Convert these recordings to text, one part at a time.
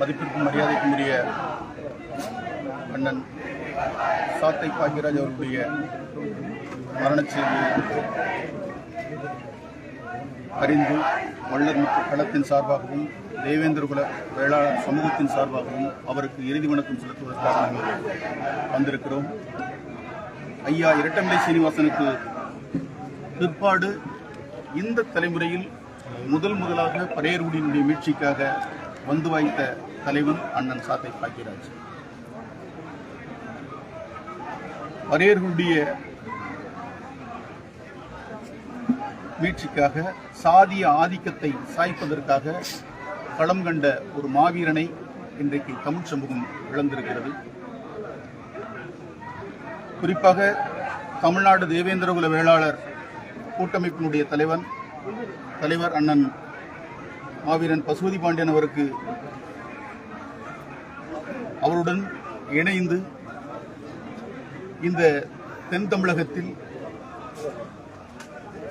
மதிப்பிற்கும் மரியாதைக்கும் உரிய அண்ணன் சாத்தை பாக்கியராஜ் அவர்களுடைய மரணச் செய்தியை அறிந்து வள்ளர் மற்றும் களத்தின் சார்பாகவும் தேவேந்திரகுல வேளாளர் சமூகத்தின் சார்பாகவும் அவருக்கு இறுதி வணக்கம் செலுத்துவதற்காக நாங்கள் வந்திருக்கிறோம். ஐயா இரட்டமலை சீனிவாசனுக்கு பிற்பாடு இந்த தலைமுறையில் முதல் முதலாக பரையர்குடியினுடைய மீட்சிக்காக வந்து வாய்த்த தலைவன் அண்ணன் சாத்தை பாக்கியராஜ். வரையர்களுடைய மீட்சிக்காக சாதிய ஆதிக்கத்தை சாய்ப்பதற்காக களம் கண்ட ஒரு மாவீரனை இன்றைக்கு தமிழ் சமூகம் இழந்திருக்கிறது. குறிப்பாக தமிழ்நாடு தேவேந்திரகுல வேளாளர் கூட்டமைப்பினுடைய தலைவன் தலைவர் அண்ணன் மாவீரன் பசுபதி பாண்டியன் அவருக்கு அவருடன் இணைந்து இந்த தென் தமிழகத்தில்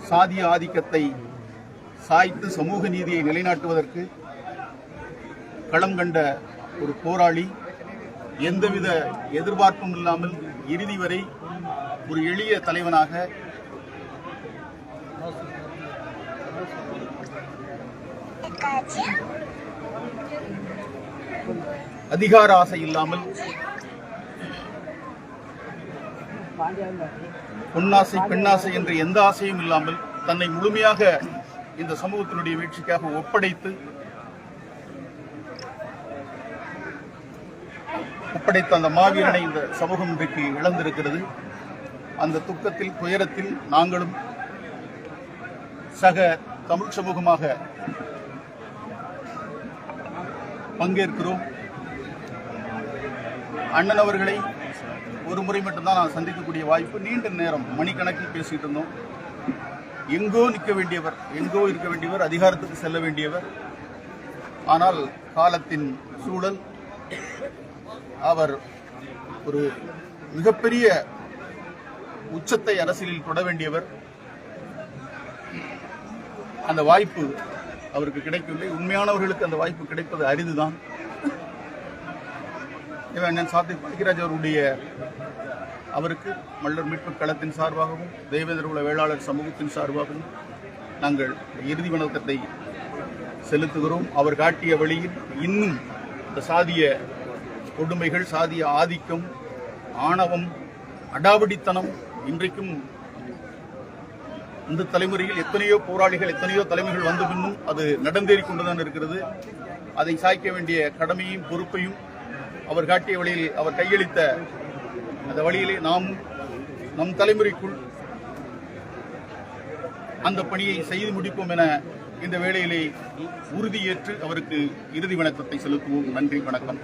சாதிய ஆதிக்கத்தை சாய்த்து சமூக நீதியை நிலைநாட்டுவதற்கு களம் கண்ட ஒரு போராளி எந்தவித எதிர்பார்ப்பும் இல்லாமல் இறுதி வரை ஒரு எளிய தலைவனாக அதிகார ஆசை இல்லாமல் பொன்னாசை பெண்ணாசை என்ற எந்த ஆசையும் இல்லாமல் தன்னை முழுமையாக இந்த சமூகத்தினுடைய வீழ்ச்சிக்காக ஒப்படைத்து ஒப்படைத்த அந்த மாவீரனை இந்த சமூகம் இன்றைக்கு இழந்திருக்கிறது. அந்த துக்கத்தில் துயரத்தில் நாங்களும் சக தமிழ் சமூகமாக பங்கேற்கிறோம். அண்ணன் அவர்களை ஒரு முறை மட்டும்தான் நான் சந்திக்கக்கூடிய வாய்ப்பு. நீண்ட நேரம் மணிக்கணக்கில் பேசிட்டு இருந்தோம். எங்கோ நிற்க வேண்டியவர் எங்கோ இருக்க வேண்டியவர் அதிகாரத்துக்கு செல்ல வேண்டியவர். ஆனால் காலத்தின் சூழல் அவர் ஒரு மிகப்பெரிய உச்சத்தை அரசியலில் தொட வேண்டியவர். அந்த வாய்ப்பு அவருக்கு கிடைக்கவில்லை. உண்மையானவர்களுக்கு அந்த வாய்ப்பு கிடைப்பது அரிதுதான். இவன் நான் சாத்தி பாக்கியராஜ் அவருடைய அவருக்கு மல்லர் மீட்பு களத்தின் சார்பாகவும் தேவேந்திரகுல வேளாளர் சமூகத்தின் சார்பாகவும் நாங்கள் இறுதி வணக்கத்தை செலுத்துகிறோம். அவர் காட்டிய வழியில் இன்னும் இந்த சாதிய கொடுமைகள் சாதிய ஆதிக்கம் ஆணவம் அடாவடித்தனம் இன்றைக்கும் இந்த தலைமுறையில் எத்தனையோ போராளிகள் எத்தனையோ தலைமைகள் வந்த பின்னும் அது நடந்தேறி கொண்டுதான் இருக்கிறது. அதை சாய்க்க வேண்டிய கடமையும் பொறுப்பையும் அவர் காட்டிய வழியில் அவர் கையளித்த அந்த வழியிலே நாம் நம் தலைமுறைக்குள் அந்த பணியை செய்து முடிப்போம் என இந்த வேளையிலே உறுதியேற்று அவருக்கு இறுதி வணக்கத்தை செலுத்துவோம். நன்றி வணக்கம்.